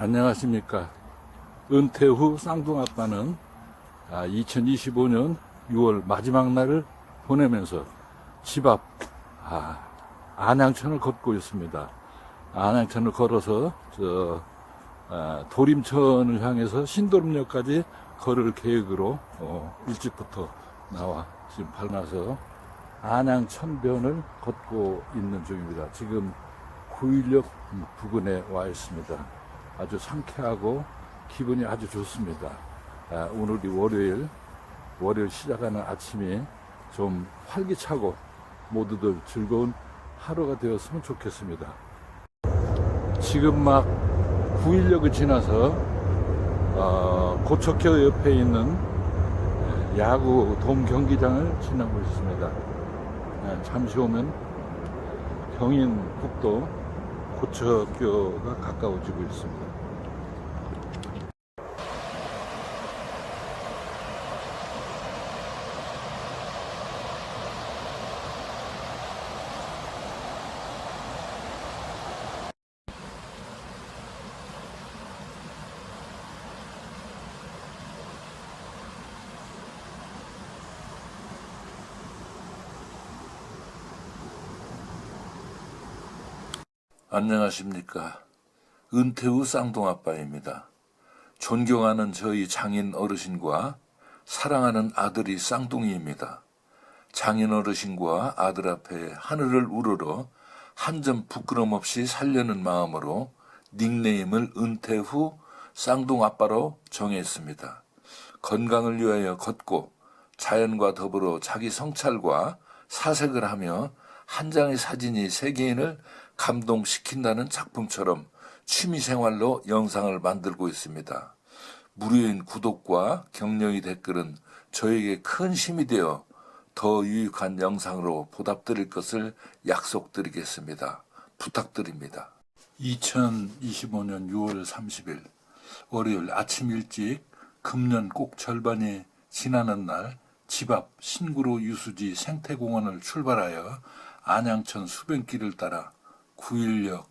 안녕하십니까. 은퇴 후 쌍둥 아빠는 2025년 6월 마지막 날을 보내면서 집앞 아, 안양천을 걷고 있습니다. 안양천을 걸어서 저 아, 도림천을 향해서 신도림역까지 걸을 계획으로 어, 일찍부터 나와 지금 발나서 안양천변을 걷고 있는 중입니다. 지금 9일역 부근에 와 있습니다. 아주 상쾌하고 기분이 아주 좋습니다. 아, 오늘이 월요일, 월요일 시작하는 아침이 좀 활기차고 모두들 즐거운 하루가 되었으면 좋겠습니다. 지금 막 9일역을 지나서 어, 고척교 옆에 있는 야구 돔 경기장을 지나고 있습니다. 아, 잠시 오면 경인북도 고척교가 가까워지고 있습니다. 안녕하십니까. 은퇴 후 쌍둥아빠입니다. 존경하는 저희 장인 어르신과 사랑하는 아들이 쌍둥이입니다. 장인 어르신과 아들 앞에 하늘을 우러러 한 점 부끄럼 없이 살려는 마음으로 닉네임을 은퇴 후 쌍둥아빠로 정했습니다. 건강을 위하여 걷고 자연과 더불어 자기 성찰과 사색을 하며 한 장의 사진이 세계인을 감동시킨다는 작품처럼 취미생활로 영상을 만들고 있습니다. 무료인 구독과 격려의 댓글은 저에게 큰 힘이 되어 더 유익한 영상으로 보답드릴 것을 약속드리겠습니다. 부탁드립니다. 2025년 6월 30일 월요일 아침 일찍 금년 꼭 절반이 지나는 날 집 앞 신구로 유수지 생태공원을 출발하여 안양천 수변길을 따라 구일역,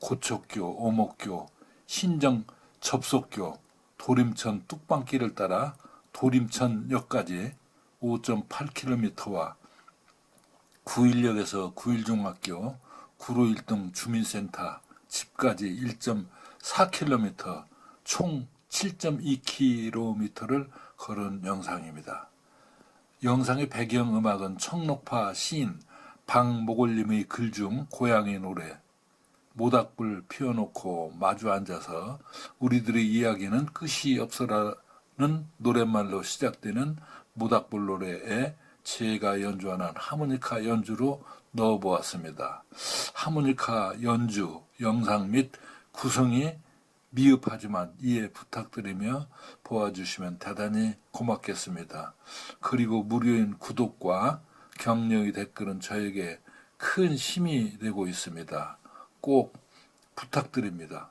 고척교, 오목교, 신정 접속교, 도림천 뚝방길을 따라 도림천역까지 5.8km와 구일역에서 구일중학교, 구로일동 주민센터 집까지 1.4km, 총 7.2km를 걸은 영상입니다. 영상의 배경음악은 청록파 시인 박목올림의 글 중 고향의 노래 모닥불 피워놓고 마주 앉아서 우리들의 이야기는 끝이 없어라는 노랫말로 시작되는 모닥불 노래에 제가 연주하는 하모니카 연주로 넣어보았습니다. 하모니카 연주, 영상 및 구성이 미흡하지만 이해 부탁드리며 보아주시면 대단히 고맙겠습니다. 그리고 무료인 구독과 격려의 댓글은 저에게 큰 힘이 되고 있습니다. 꼭 부탁드립니다.